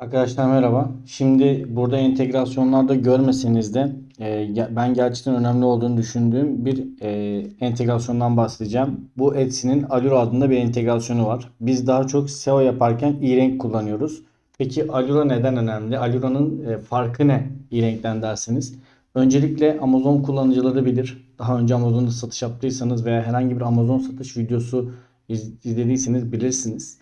Arkadaşlar merhaba. Şimdi burada entegrasyonlarda görmeseniz de e, ben gerçekten önemli olduğunu düşündüğüm bir e, entegrasyondan bahsedeceğim. Bu Etsy'nin Allure adında bir entegrasyonu var. Biz daha çok SEO yaparken e-renk kullanıyoruz. Peki Allure neden önemli? Allure'nın e, farkı ne e-renkten derseniz? Öncelikle Amazon kullanıcıları bilir. Daha önce Amazon'da satış yaptıysanız veya herhangi bir Amazon satış videosu iz- izlediyseniz bilirsiniz.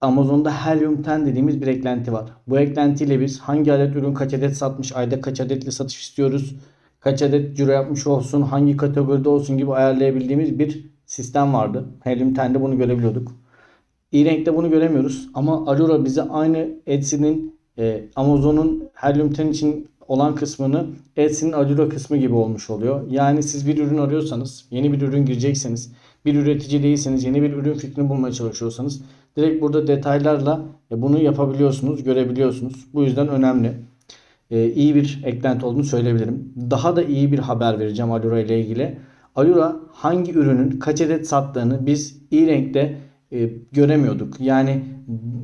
Amazon'da Helium 10 dediğimiz bir eklenti var. Bu eklentiyle biz hangi adet ürün kaç adet satmış, ayda kaç adetle satış istiyoruz, kaç adet ciro yapmış olsun, hangi kategoride olsun gibi ayarlayabildiğimiz bir sistem vardı. Helium 10'de bunu görebiliyorduk. E-Rank'te bunu göremiyoruz ama Allura bize aynı Etsy'nin e, Amazon'un Helium 10 için olan kısmını Etsy'nin Allura kısmı gibi olmuş oluyor. Yani siz bir ürün arıyorsanız, yeni bir ürün girecekseniz, bir üretici değilseniz, yeni bir ürün fikrini bulmaya çalışıyorsanız direkt burada detaylarla e, bunu yapabiliyorsunuz, görebiliyorsunuz. Bu yüzden önemli. E, iyi bir eklenti olduğunu söyleyebilirim. Daha da iyi bir haber vereceğim Allura ile ilgili. Allura hangi ürünün kaç adet sattığını biz e-renkte e, göremiyorduk. Yani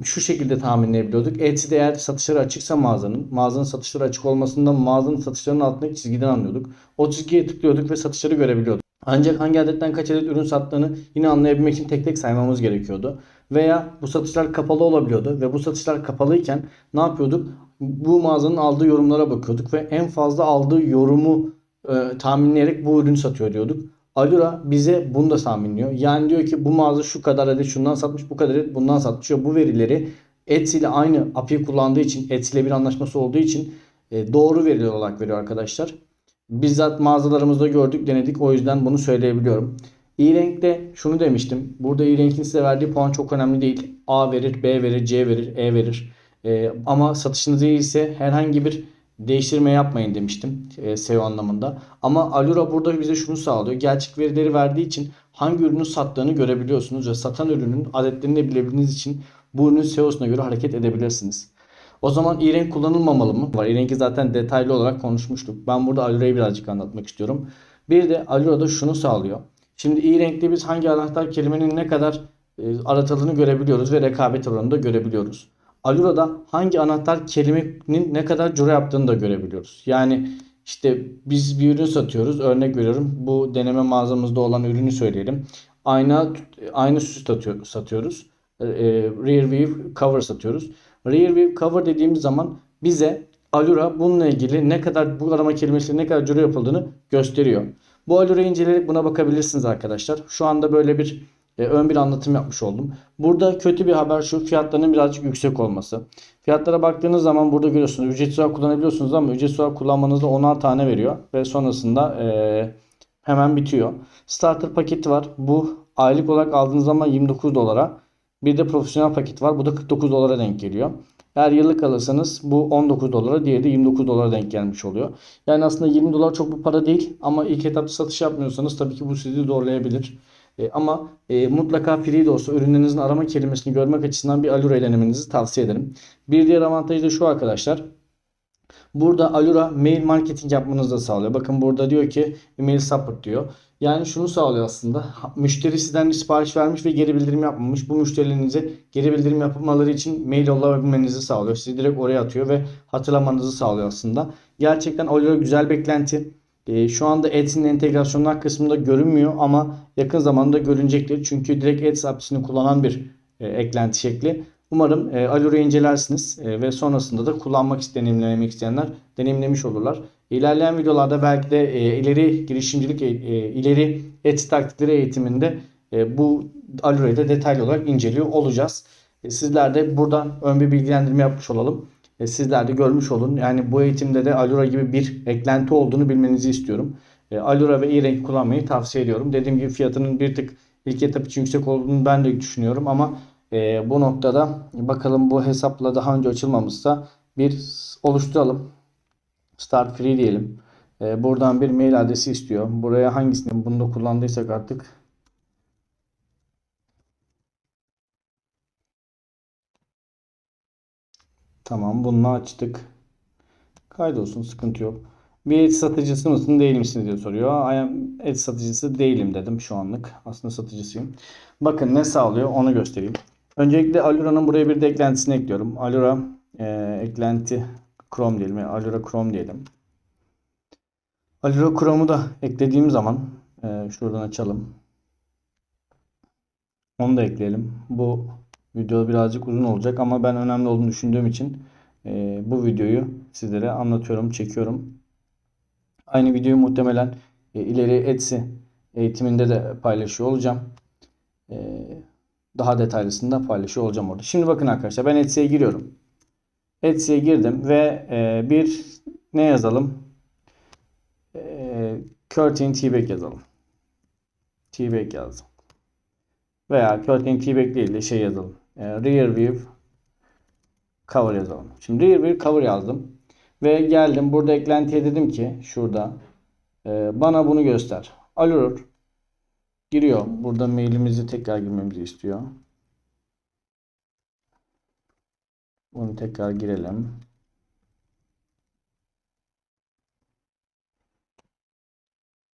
şu şekilde tahminleyebiliyorduk. Etsy'de eğer satışları açıksa mağazanın, mağazanın satışları açık olmasından mağazanın satışlarının altındaki çizgiden anlıyorduk. O çizgiye tıklıyorduk ve satışları görebiliyorduk. Ancak hangi adetten kaç adet ürün sattığını yine anlayabilmek için tek tek saymamız gerekiyordu. Veya bu satışlar kapalı olabiliyordu ve bu satışlar kapalıyken ne yapıyorduk? Bu mağazanın aldığı yorumlara bakıyorduk ve en fazla aldığı yorumu e, tahminleyerek bu ürünü satıyor diyorduk. Allura bize bunu da tahminliyor. Yani diyor ki bu mağaza şu kadar adet şundan satmış, bu kadar adet bundan satmış. Bu verileri Etsy ile aynı API kullandığı için, Etsy ile bir anlaşması olduğu için e, doğru veriler olarak veriyor arkadaşlar. Bizzat mağazalarımızda gördük, denedik. O yüzden bunu söyleyebiliyorum. E-Rank'te şunu demiştim. Burada E-Rank'in size verdiği puan çok önemli değil. A verir, B verir, C verir, E verir. E, ama satışınız iyi ise herhangi bir değiştirme yapmayın demiştim e, SEO anlamında. Ama Allura burada bize şunu sağlıyor. Gerçek verileri verdiği için hangi ürünü sattığını görebiliyorsunuz ve satan ürünün adetlerini de bilebildiğiniz için bu ürünün SEO'suna göre hareket edebilirsiniz. O zaman e-renk kullanılmamalı mı? Var. E-renki zaten detaylı olarak konuşmuştuk. Ben burada Allura'yı birazcık anlatmak istiyorum. Bir de Allura'da şunu sağlıyor. Şimdi e-renkte biz hangi anahtar kelimenin ne kadar e, aratıldığını görebiliyoruz ve rekabet oranını da görebiliyoruz. Allura'da hangi anahtar kelimenin ne kadar ciro yaptığını da görebiliyoruz. Yani işte biz bir ürün satıyoruz. Örnek veriyorum. Bu deneme mağazamızda olan ürünü söyleyelim. Ayna aynı süs satıyor- satıyoruz. E, rear view cover satıyoruz. Rear view cover dediğimiz zaman bize Allura bununla ilgili ne kadar bu arama kelimesiyle ne kadar ciro yapıldığını gösteriyor. Bu Allura'yı inceleyerek buna bakabilirsiniz arkadaşlar. Şu anda böyle bir e, ön bir anlatım yapmış oldum. Burada kötü bir haber şu fiyatlarının birazcık yüksek olması. Fiyatlara baktığınız zaman burada görüyorsunuz ücretsiz olarak kullanabiliyorsunuz ama ücretsiz olarak kullanmanızda 10'ar tane veriyor ve sonrasında e, hemen bitiyor. Starter paketi var. Bu aylık olarak aldığınız zaman 29 dolara. Bir de profesyonel paket var. Bu da 49 dolara denk geliyor. Eğer yıllık alırsanız bu 19 dolara, diğeri de 29 dolara denk gelmiş oluyor. Yani aslında 20 dolar çok bir para değil ama ilk etapta satış yapmıyorsanız tabii ki bu sizi zorlayabilir. E, ama e, mutlaka free de olsa ürünlerinizin arama kelimesini görmek açısından bir Allura denemenizi tavsiye ederim. Bir diğer avantajı da şu arkadaşlar. Burada Allura mail marketing yapmanızı da sağlıyor. Bakın burada diyor ki email support diyor. Yani şunu sağlıyor aslında. Müşteri sizden bir sipariş vermiş ve geri bildirim yapmamış. Bu müşterilerinize geri bildirim yapmaları için mail yollayabilmenizi sağlıyor. Sizi direkt oraya atıyor ve hatırlamanızı sağlıyor aslında. Gerçekten Allura güzel beklenti. Ee, şu anda Etsy'nin entegrasyonlar kısmında görünmüyor ama yakın zamanda görünecektir. Çünkü direkt Etsy API'sini kullanan bir e, eklenti şekli. Umarım e, Allura'yı incelersiniz e, ve sonrasında da kullanmak isteyen, deneyimlemek isteyenler deneyimlemiş olurlar. İlerleyen videolarda belki de e, ileri girişimcilik, e, e, ileri Etsy taktikleri eğitiminde e, bu Allura'yı da detaylı olarak inceliyor olacağız. E, sizler de buradan ön bir bilgilendirme yapmış olalım. E, sizler de görmüş olun. Yani bu eğitimde de Allura gibi bir eklenti olduğunu bilmenizi istiyorum. E, Allura ve e-renk kullanmayı tavsiye ediyorum. Dediğim gibi fiyatının bir tık ilk etap için yüksek olduğunu ben de düşünüyorum ama e, bu noktada bakalım bu hesapla daha önce açılmamışsa bir oluşturalım. Start free diyelim. E, buradan bir mail adresi istiyor. Buraya hangisini bunu da kullandıysak artık tamam bunu açtık. Kaydolsun sıkıntı yok. Bir et satıcısı mısın değil misin diye soruyor. I et satıcısı değilim dedim şu anlık. Aslında satıcısıyım. Bakın ne sağlıyor onu göstereyim. Öncelikle Alura'nın buraya bir de eklentisini ekliyorum. Alura e, eklenti Chrome diyelim. Yani Alura Chrome diyelim. Alura Chrome'u da eklediğim zaman e, şuradan açalım. Onu da ekleyelim. Bu video birazcık uzun olacak ama ben önemli olduğunu düşündüğüm için e, bu videoyu sizlere anlatıyorum, çekiyorum. Aynı videoyu muhtemelen e, ileri Etsy eğitiminde de paylaşıyor olacağım. E, daha detaylısını da paylaşıyor olacağım orada. Şimdi bakın arkadaşlar ben Etsy'ye giriyorum. Etsy'ye girdim ve e, bir ne yazalım? E, Curtain T-Bag yazalım. T-Bag yazdım. Veya Curtain T-Bag değil de şey yazalım. E, rear View Cover yazalım. Şimdi Rear View Cover yazdım. Ve geldim burada eklentiye dedim ki şurada e, bana bunu göster. Allure giriyor. Burada mailimizi tekrar girmemizi istiyor. Bunu tekrar girelim.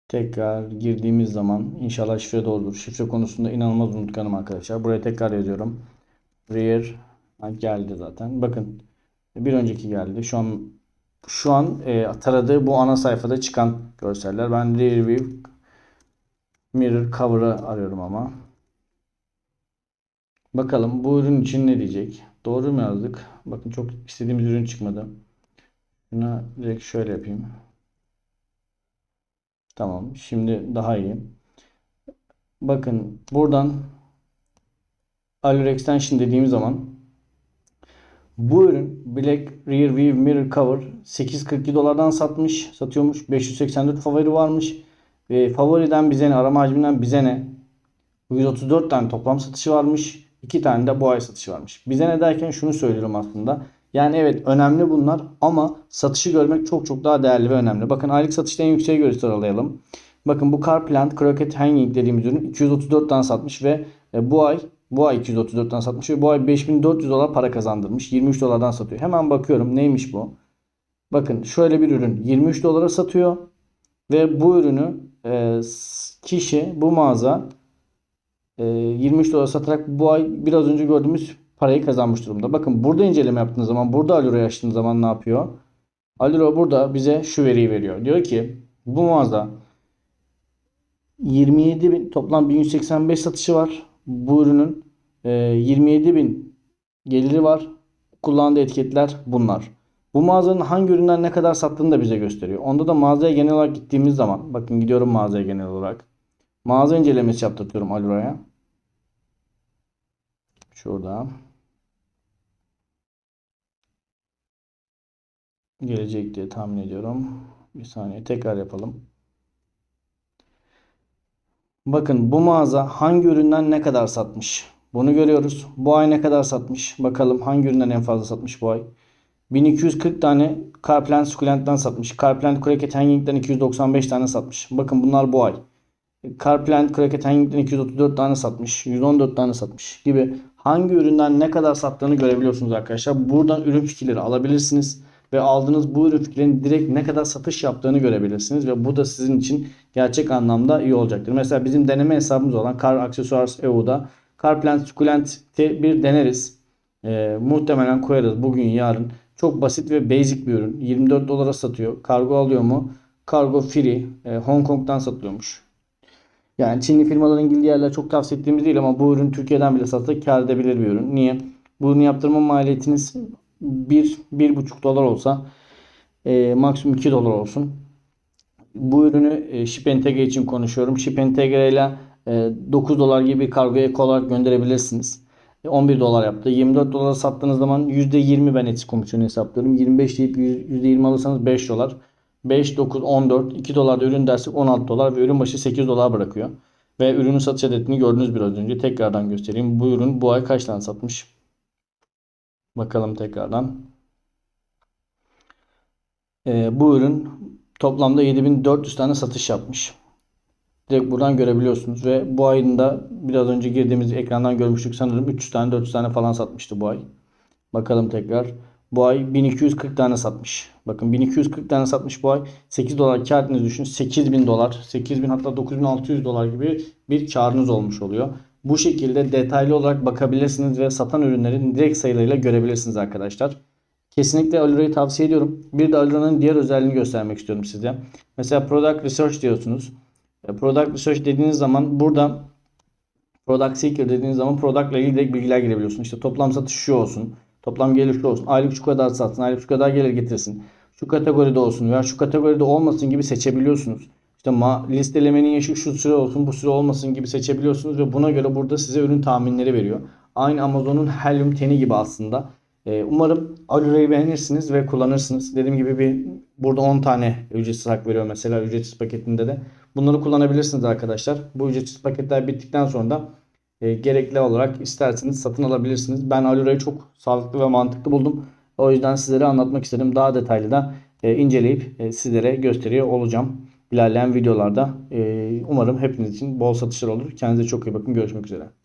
Tekrar girdiğimiz zaman inşallah şifre doğrudur. Şifre konusunda inanılmaz unutkanım arkadaşlar. Buraya tekrar yazıyorum. Rear geldi zaten. Bakın bir önceki geldi. Şu an şu an e, taradığı bu ana sayfada çıkan görseller. Ben Rear View Mirror Cover'ı arıyorum ama. Bakalım bu ürün için ne diyecek? Doğru mu yazdık? Bakın çok istediğimiz ürün çıkmadı. Buna direkt şöyle yapayım. Tamam. Şimdi daha iyi. Bakın buradan Allure Extension dediğim zaman bu ürün Black Rear View Mirror Cover 842 dolardan satmış, satıyormuş. 584 favori varmış. Ve favoriden bize ne, arama hacminden bize ne? 134 tane toplam satışı varmış. 2 tane de bu ay satışı varmış. Bize ne derken şunu söylüyorum aslında. Yani evet önemli bunlar ama satışı görmek çok çok daha değerli ve önemli. Bakın aylık satışta en yükseğe göre sıralayalım. Bakın bu Car Plant Croquet Hanging dediğimiz ürün 234 tane satmış ve e, bu ay bu ay 234 tane satmış ve bu ay 5400 dolar para kazandırmış. 23 dolardan satıyor. Hemen bakıyorum neymiş bu? Bakın şöyle bir ürün 23 dolara satıyor ve bu ürünü e, kişi bu mağaza e, 23 dolar satarak bu ay biraz önce gördüğümüz parayı kazanmış durumda. Bakın burada inceleme yaptığınız zaman burada Alura'yı açtığınız zaman ne yapıyor? Alura burada bize şu veriyi veriyor. Diyor ki bu mağaza 27 bin toplam 1185 satışı var. Bu ürünün e, 27 bin geliri var. Kullandığı etiketler bunlar. Bu mağazanın hangi ürünler ne kadar sattığını da bize gösteriyor. Onda da mağazaya genel olarak gittiğimiz zaman bakın gidiyorum mağazaya genel olarak. Mağaza incelemesi yaptırtıyorum Alura'ya. Şurada. Gelecek diye tahmin ediyorum. Bir saniye tekrar yapalım. Bakın bu mağaza hangi üründen ne kadar satmış? Bunu görüyoruz. Bu ay ne kadar satmış? Bakalım hangi üründen en fazla satmış bu ay? 1240 tane Carplant Succulent'ten satmış. Carplant Croquet Hanging'den 295 tane satmış. Bakın bunlar bu ay. Carplant Croquet Hanging'den 234 tane satmış. 114 tane satmış gibi hangi üründen ne kadar sattığını görebiliyorsunuz arkadaşlar. Buradan ürün fikirleri alabilirsiniz ve aldığınız bu ürün fikirlerinin direkt ne kadar satış yaptığını görebilirsiniz ve bu da sizin için gerçek anlamda iyi olacaktır. Mesela bizim deneme hesabımız olan Car Accessoires EU'da Carplant Succulent'i bir deneriz. E, muhtemelen koyarız bugün yarın. Çok basit ve basic bir ürün. 24 dolara satıyor. Kargo alıyor mu? Kargo free. E, Hong Kong'dan satılıyormuş. Yani Çinli firmaların girdiği yerler çok tavsiye ettiğimiz değil ama bu ürün Türkiye'den bile satılıp kar edebilir bir ürün. Niye? Bunu yaptırma maliyetiniz 1 1,5 dolar olsa e, maksimum 2 dolar olsun. Bu ürünü e, Ship Entegre için konuşuyorum. Ship Entegre ile e, 9 dolar gibi kargoya ek olarak gönderebilirsiniz. 11 e, dolar yaptı. 24 dolara sattığınız zaman %20 ben Etsy komisyonu hesaplıyorum. 25 deyip %20 alırsanız 5 dolar. 5, 9, 14, 2 dolarda ürün dersek 16 dolar ve ürün başı 8 dolar bırakıyor. Ve ürünün satış adetini gördünüz biraz önce. Tekrardan göstereyim. Bu ürün bu ay kaç tane satmış? Bakalım tekrardan. Ee, bu ürün toplamda 7400 tane satış yapmış. Direkt buradan görebiliyorsunuz ve bu ayın da biraz önce girdiğimiz ekrandan görmüştük sanırım 300 tane 400 tane falan satmıştı bu ay. Bakalım tekrar. Bu ay 1240 tane satmış. Bakın 1240 tane satmış bu ay. 8 dolar ettiğinizi düşünün. 8000 dolar, 8000 hatta 9600 dolar gibi bir karınız olmuş oluyor. Bu şekilde detaylı olarak bakabilirsiniz ve satan ürünlerin direkt sayılarıyla görebilirsiniz arkadaşlar. Kesinlikle Alura'yı tavsiye ediyorum. Bir de Alura'nın diğer özelliğini göstermek istiyorum size. Mesela Product Research diyorsunuz. E, Product Research dediğiniz zaman burada Product Seeker dediğiniz zaman product ile ilgili direkt bilgiler girebiliyorsun. İşte toplam satış şu olsun. Toplam gelir şu olsun. Aylık şu kadar satsın. Aylık şu kadar gelir getirsin. Şu kategoride olsun veya şu kategoride olmasın gibi seçebiliyorsunuz. İşte listelemenin yaşı şu süre olsun bu süre olmasın gibi seçebiliyorsunuz ve buna göre burada size ürün tahminleri veriyor. Aynı Amazon'un Helium 10'i gibi aslında. Ee, umarım Alura'yı beğenirsiniz ve kullanırsınız. Dediğim gibi bir burada 10 tane ücretsiz hak veriyor mesela ücretsiz paketinde de. Bunları kullanabilirsiniz arkadaşlar. Bu ücretsiz paketler bittikten sonra da e, gerekli olarak isterseniz satın alabilirsiniz. Ben Alura'yı çok sağlıklı ve mantıklı buldum. O yüzden sizlere anlatmak istedim. Daha detaylı da e, inceleyip e, sizlere gösteriyor olacağım. İlerleyen videolarda. E, umarım hepiniz için bol satışlar olur. Kendinize çok iyi bakın. Görüşmek üzere.